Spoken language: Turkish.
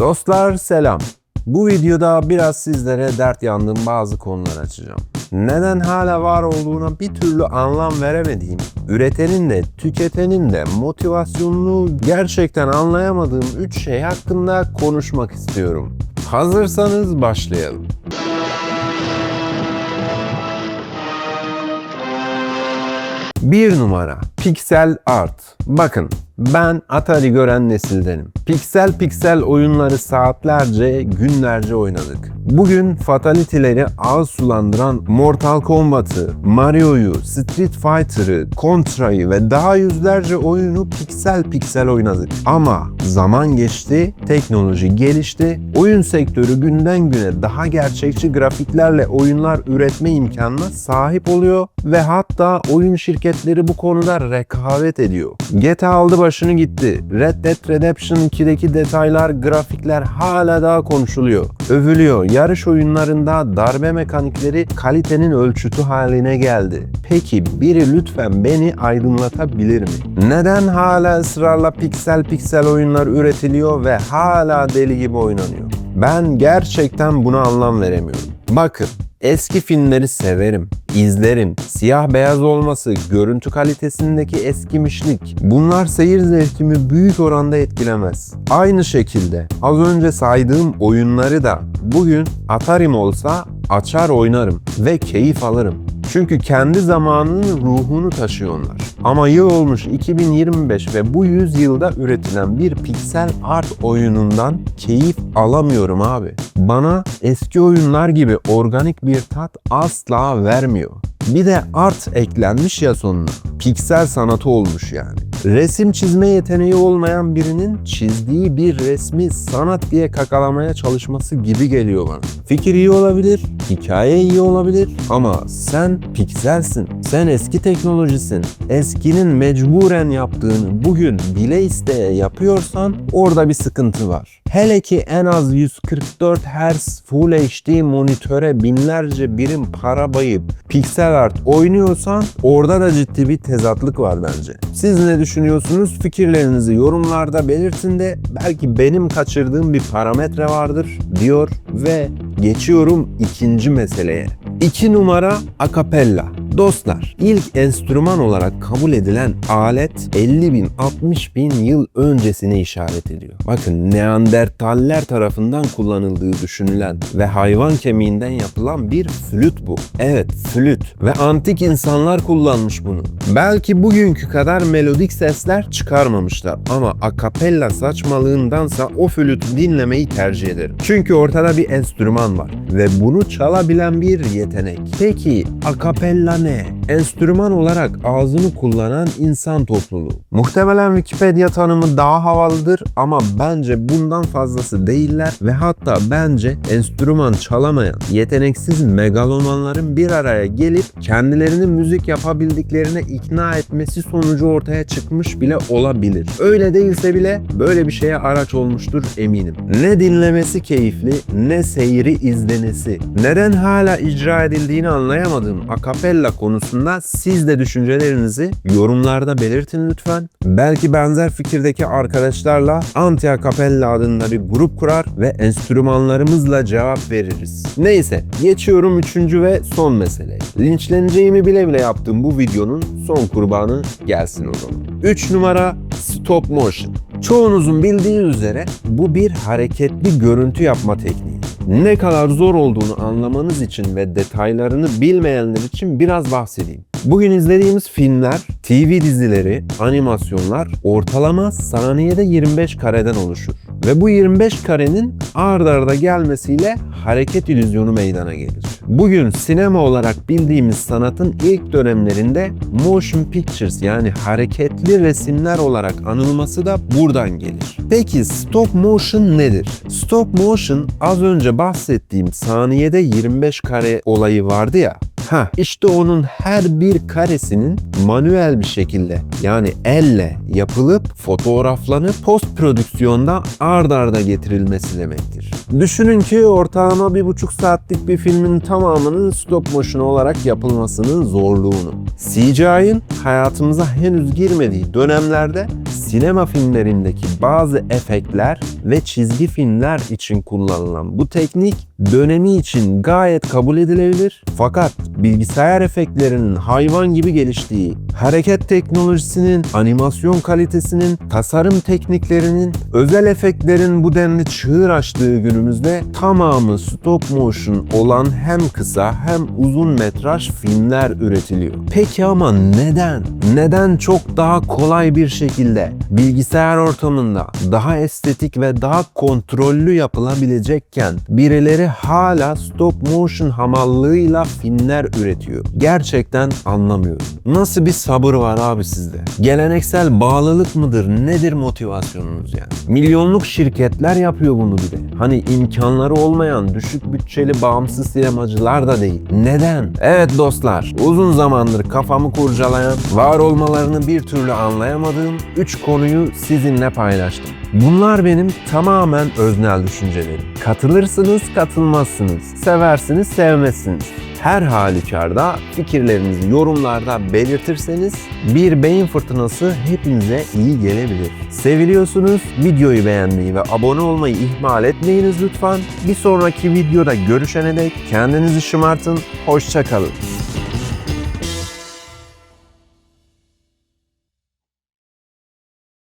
Dostlar selam. Bu videoda biraz sizlere dert yandığım bazı konular açacağım. Neden hala var olduğuna bir türlü anlam veremediğim, üretenin de tüketenin de motivasyonunu gerçekten anlayamadığım 3 şey hakkında konuşmak istiyorum. Hazırsanız başlayalım. Bir numara Pixel Art. Bakın ben Atari gören nesildenim. Piksel piksel oyunları saatlerce, günlerce oynadık. Bugün fatality'leri ağız sulandıran Mortal Kombat'ı, Mario'yu, Street Fighter'ı, Contra'yı ve daha yüzlerce oyunu piksel piksel oynadık. Ama zaman geçti, teknoloji gelişti, oyun sektörü günden güne daha gerçekçi grafiklerle oyunlar üretme imkanına sahip oluyor ve hatta oyun şirketleri bu konuda rekabet ediyor. GTA aldı başını gitti. Red Dead Redemption 2'deki detaylar, grafikler hala daha konuşuluyor. Övülüyor. Yarış oyunlarında darbe mekanikleri kalitenin ölçütü haline geldi. Peki biri lütfen beni aydınlatabilir mi? Neden hala ısrarla piksel piksel oyunlar üretiliyor ve hala deli gibi oynanıyor? Ben gerçekten buna anlam veremiyorum. Bakın Eski filmleri severim, izlerim. Siyah beyaz olması, görüntü kalitesindeki eskimişlik bunlar seyir zevkimi büyük oranda etkilemez. Aynı şekilde az önce saydığım oyunları da bugün Atari'm olsa açar oynarım ve keyif alırım. Çünkü kendi zamanının ruhunu taşıyor onlar. Ama yıl olmuş 2025 ve bu yüzyılda üretilen bir piksel art oyunundan keyif alamıyorum abi. Bana eski oyunlar gibi organik bir tat asla vermiyor. Bir de art eklenmiş ya sonuna. Piksel sanatı olmuş yani. Resim çizme yeteneği olmayan birinin çizdiği bir resmi sanat diye kakalamaya çalışması gibi geliyor bana. Fikir iyi olabilir, hikaye iyi olabilir ama sen pikselsin. Sen eski teknolojisin. Eskinin mecburen yaptığını bugün bile isteye yapıyorsan orada bir sıkıntı var. Hele ki en az 144 Hz Full HD monitöre binlerce birim para bayıp piksel art oynuyorsan orada da ciddi bir tezatlık var bence. Siz ne düşünüyorsunuz? Fikirlerinizi yorumlarda belirtin de belki benim kaçırdığım bir parametre vardır diyor ve geçiyorum ikinci meseleye. 2 numara akapella. Dostlar, ilk enstrüman olarak kabul edilen alet 50 bin 60 bin yıl öncesine işaret ediyor. Bakın Neandertaller tarafından kullanıldığı düşünülen ve hayvan kemiğinden yapılan bir flüt bu. Evet, flüt ve antik insanlar kullanmış bunu. Belki bugünkü kadar melodik sesler çıkarmamışlar ama akapella saçmalığındansa o flütü dinlemeyi tercih ederim. Çünkü ortada bir enstrüman var ve bunu çalabilen bir yetenek. Peki akapella ne? Enstrüman olarak ağzını kullanan insan topluluğu. Muhtemelen Wikipedia tanımı daha havalıdır ama bence bundan fazlası değiller ve hatta bence enstrüman çalamayan, yeteneksiz megalomanların bir araya gelip kendilerini müzik yapabildiklerine ikna etmesi sonucu ortaya çıkmış bile olabilir. Öyle değilse bile böyle bir şeye araç olmuştur eminim. Ne dinlemesi keyifli ne seyri izlenesi. Neden hala icra edildiğini anlayamadığım akapella konusunda siz de düşüncelerinizi yorumlarda belirtin lütfen. Belki benzer fikirdeki arkadaşlarla Anti Acapella adında bir grup kurar ve enstrümanlarımızla cevap veririz. Neyse geçiyorum üçüncü ve son meseleye. Linçleneceğimi bile bile yaptığım bu videonun son kurbanı gelsin o zaman. 3 numara stop motion. Çoğunuzun bildiği üzere bu bir hareketli görüntü yapma tekniği. Ne kadar zor olduğunu anlamanız için ve detaylarını bilmeyenler için biraz bahsedeyim. Bugün izlediğimiz filmler, TV dizileri, animasyonlar ortalama saniyede 25 kareden oluşur. Ve bu 25 karenin ard arda gelmesiyle hareket illüzyonu meydana gelir. Bugün sinema olarak bildiğimiz sanatın ilk dönemlerinde motion pictures yani hareketli resimler olarak anılması da buradan gelir. Peki stop motion nedir? Stop motion az önce bahsettiğim saniyede 25 kare olayı vardı ya Ha işte onun her bir karesinin manuel bir şekilde yani elle yapılıp fotoğraflanıp post prodüksiyonda ard arda getirilmesi demektir. Düşünün ki ortalama bir buçuk saatlik bir filmin tamamının stop motion olarak yapılmasının zorluğunu. CGI'ın hayatımıza henüz girmediği dönemlerde sinema filmlerindeki bazı efektler ve çizgi filmler için kullanılan bu teknik dönemi için gayet kabul edilebilir. Fakat bilgisayar efektlerinin hayvan gibi geliştiği, hareket teknolojisinin, animasyon kalitesinin, tasarım tekniklerinin, özel efektlerin bu denli çığır açtığı günümüzde tamamı stop motion olan hem kısa hem uzun metraj filmler üretiliyor. Peki ama neden? Neden çok daha kolay bir şekilde bilgisayar ortamında daha estetik ve daha kontrollü yapılabilecekken birileri hala stop motion hamallığıyla filmler üretiyor? Gerçekten anlamıyorum. Nasıl bir sabır var abi sizde? Geleneksel bağlılık mıdır? Nedir motivasyonunuz yani? Milyonluk şirketler yapıyor bunu bir de. Hani imkanları olmayan düşük bütçeli bağımsız sinemacılar da değil. Neden? Evet dostlar, uzun zamandır kafamı kurcalayan, var olmalarını bir türlü anlayamadığım 3 konuyu sizinle paylaştım. Bunlar benim tamamen öznel düşüncelerim. Katılırsınız, katılmazsınız. Seversiniz, sevmezsiniz. Her halükarda fikirlerinizi yorumlarda belirtirseniz bir beyin fırtınası hepinize iyi gelebilir. Seviliyorsunuz, videoyu beğenmeyi ve abone olmayı ihmal etmeyiniz lütfen. Bir sonraki videoda görüşene dek kendinizi şımartın, hoşçakalın.